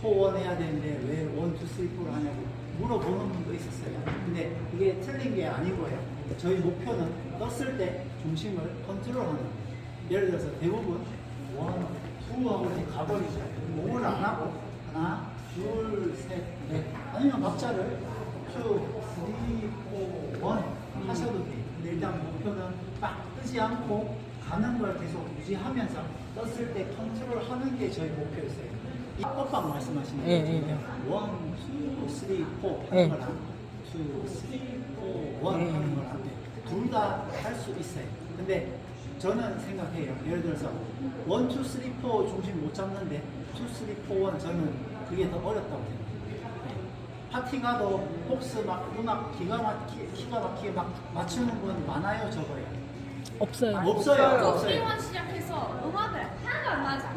포원 해야 되는데 왜 원, 투, 쓰리, 포를 하냐고 물어보는 분도 있었어요. 근데 이게 틀린 게 아니고요. 저희 목표는 떴을 때 중심을 컨트롤하는 거예요. 예를 들어서 대부분 원, 투 하고 이렇게 가버리죠. 목을 안 하고 하나, 둘, 셋, 넷 아니면 박자를 투, 쓰리, 포, 원 하셔도 돼요. 근데 일단 목표는 막 뜨지 않고 가는 걸 계속 유지하면서 떴을 때 컨트롤하는 게 저희 목표였어요. 이 뻑빵 말씀하시는 예, 거죠. 예, 예. 원, 투, 쓰리, 포 예. 하는 거랑 투, 쓰리, 포, 원 예. 하는 거랑 둘다 할 수 있어요. 근데 저는 생각해요. 예를 들어서 원, 투, 쓰리, 포 중심 못 잡는데 투, 쓰리, 포, 원 저는 그게 더 어렵다고 생각해요. 네. 파티 가도 혹스 막 음악 기가 막히, 기가 막히게 막 맞추는 분 많아요, 적어요? 없어요. 없어요, 없어요. 시작해서 음악을 하나도 안 맞아.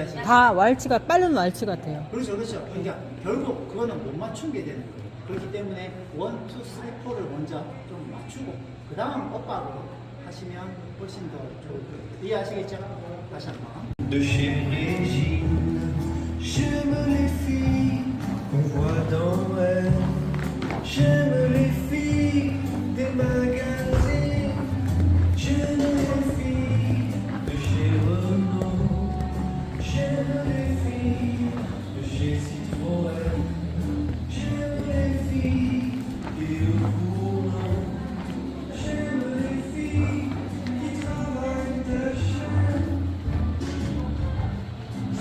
이해하시죠? 다 왈츠가 빠른 왈츠 같아요. 그렇죠, 그렇죠. 그러니까 결국 그거는 못 맞춘 게 되는 거예요. 그렇기 때문에 원, 투, 쓰리, 포를 먼저 좀 맞추고 그 다음 엇박으로 하시면 훨씬 더 좋을 거예요. 이해하시겠죠? 다시 한 번. Régine. J'aime les filles qu'on voit dans elle. J'aime les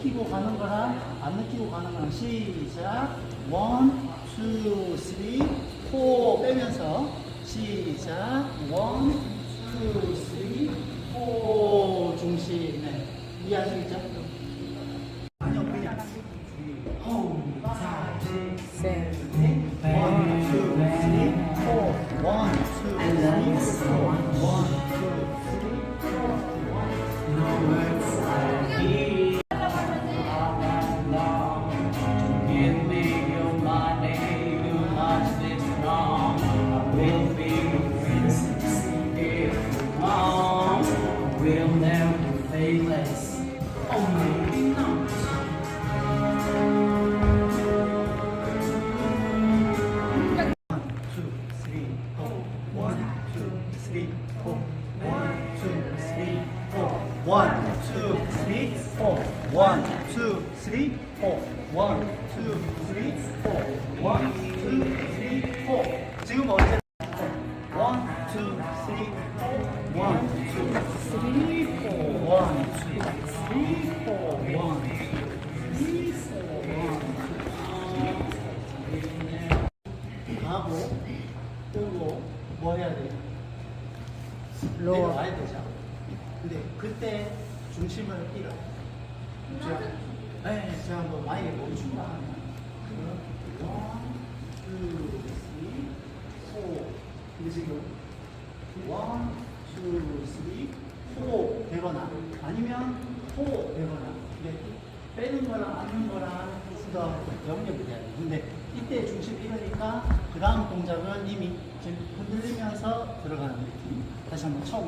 느끼고 가는 거랑 안 느끼고 가는 거랑 시작. 원, 투, 쓰리, 포. 빼면서 시작. 원, 투, 쓰리, 포. 중심. 네. 이해하시겠죠? One, two, three, four. One, two, three, four. One, two, three, four. One, two, three, four. One, two, three, four. One, two, three, four. 지금 언제? One, two, three, four. One, two, three, four. One, two, three, four. 로어. 내려와야 되죠. 근데 그때 중심을 잃어. 제가, 네, 제가 뭐 만약에 멈춘다 하면 원, 투, 쓰리, 포. 근데 지금 원, 투, 쓰리, 포 되거나 아니면 포 되거나. 근데 빼는 거랑 앉는 거랑 더 영역이 이때 중심 잃으니까 그 다음 동작은 이미 흔들리면서 들어가는 느낌. 다시 한번 처음부터.